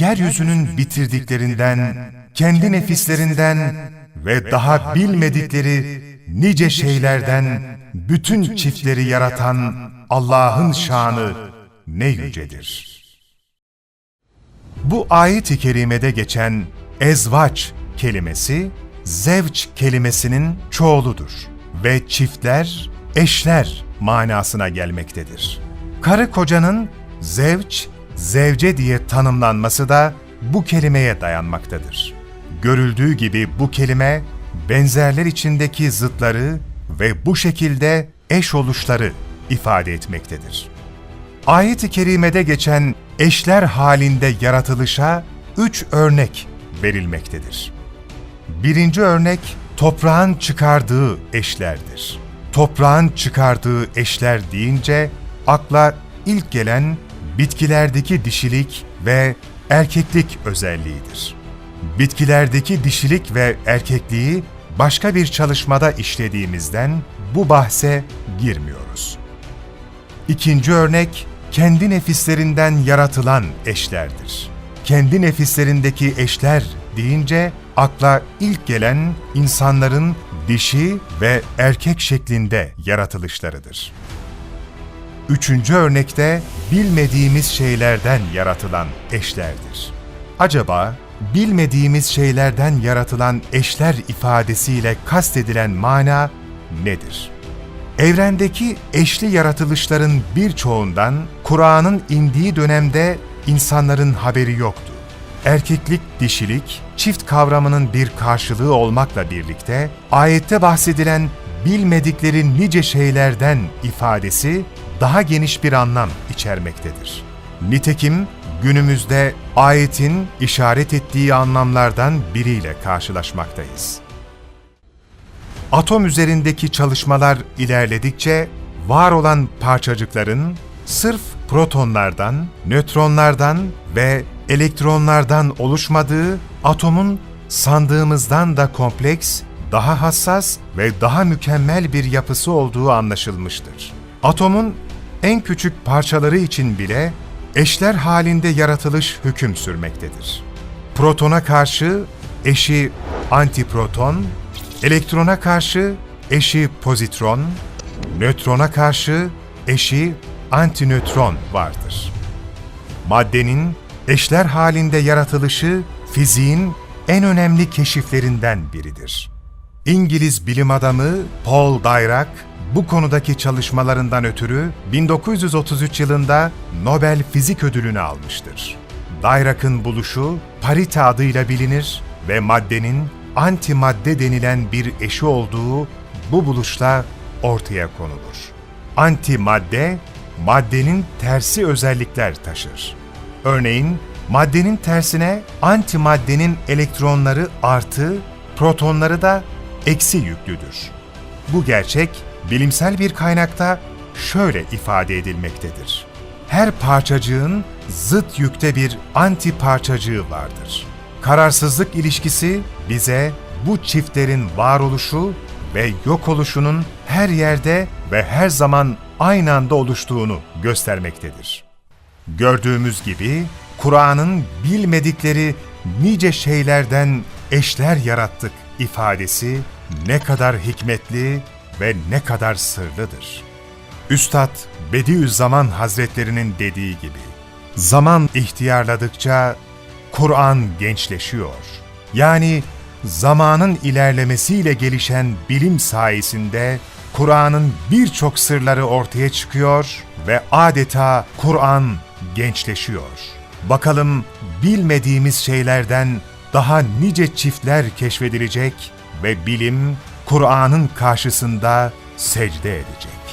yeryüzünün bitirdiklerinden, kendi nefislerinden ve daha bilmedikleri nice şeylerden bütün çiftleri yaratan Allah'ın şanı ne yücedir. Bu ayet-i kerimede geçen ezvaç kelimesi, zevç kelimesinin çoğuludur ve çiftler, eşler manasına gelmektedir. Karı kocanın zevç, zevce diye tanımlanması da bu kelimeye dayanmaktadır. Görüldüğü gibi bu kelime, benzerler içindeki zıtları ve bu şekilde eş oluşları ifade etmektedir. Ayet-i kerimede geçen eşler halinde yaratılışa üç örnek verilmektedir. Birinci örnek toprağın çıkardığı eşlerdir. Toprağın çıkardığı eşler deyince akla ilk gelen bitkilerdeki dişilik ve erkeklik özelliğidir. Bitkilerdeki dişilik ve erkekliği başka bir çalışmada işlediğimizden bu bahse girmiyoruz. İkinci örnek, kendi nefislerinden yaratılan eşlerdir. Kendi nefislerindeki eşler deyince akla ilk gelen insanların dişi ve erkek şeklinde yaratılışlarıdır. Üçüncü örnekte bilmediğimiz şeylerden yaratılan eşlerdir. Acaba bilmediğimiz şeylerden yaratılan eşler ifadesiyle kastedilen mana nedir? Evrendeki eşli yaratılışların birçoğundan Kur'an'ın indiği dönemde insanların haberi yoktu. Erkeklik, dişilik, çift kavramının bir karşılığı olmakla birlikte ayette bahsedilen bilmedikleri nice şeylerden ifadesi daha geniş bir anlam içermektedir. Nitekim günümüzde ayetin işaret ettiği anlamlardan biriyle karşılaşmaktayız. Atom üzerindeki çalışmalar ilerledikçe var olan parçacıkların sırf protonlardan, nötronlardan ve elektronlardan oluşmadığı atomun sandığımızdan da kompleks, daha hassas ve daha mükemmel bir yapısı olduğu anlaşılmıştır. Atomun en küçük parçaları için bile eşler halinde yaratılış hüküm sürmektedir. Protona karşı eşi antiproton, elektrona karşı eşi pozitron, nötrona karşı eşi antinötron vardır. Maddenin eşler halinde yaratılışı fiziğin en önemli keşiflerinden biridir. İngiliz bilim adamı Paul Dirac bu konudaki çalışmalarından ötürü 1933 yılında Nobel Fizik Ödülünü almıştır. Dirac'ın buluşu parite adıyla bilinir ve maddenin antimadde denilen bir eşi olduğu bu buluşla ortaya konulur. Antimadde, maddenin tersi özellikler taşır. Örneğin, maddenin tersine antimaddenin elektronları artı, protonları da eksi yüklüdür. Bu gerçek, bilimsel bir kaynakta şöyle ifade edilmektedir. Her parçacığın zıt yükte bir anti parçacığı vardır. Kararsızlık ilişkisi bize bu çiftlerin varoluşu ve yok oluşunun her yerde ve her zaman aynı anda oluştuğunu göstermektedir. Gördüğümüz gibi Kur'an'ın bilmedikleri nice şeylerden eşler yarattık ifadesi ne kadar hikmetli ve ne kadar sırlıdır. Üstad Bediüzzaman Hazretlerinin dediği gibi, zaman ihtiyarladıkça Kur'an gençleşiyor. Yani zamanın ilerlemesiyle gelişen bilim sayesinde Kur'an'ın birçok sırları ortaya çıkıyor ve adeta Kur'an gençleşiyor. Bakalım bilmediğimiz şeylerden daha nice çiftler keşfedilecek ve bilim Kur'an'ın karşısında secde edecek.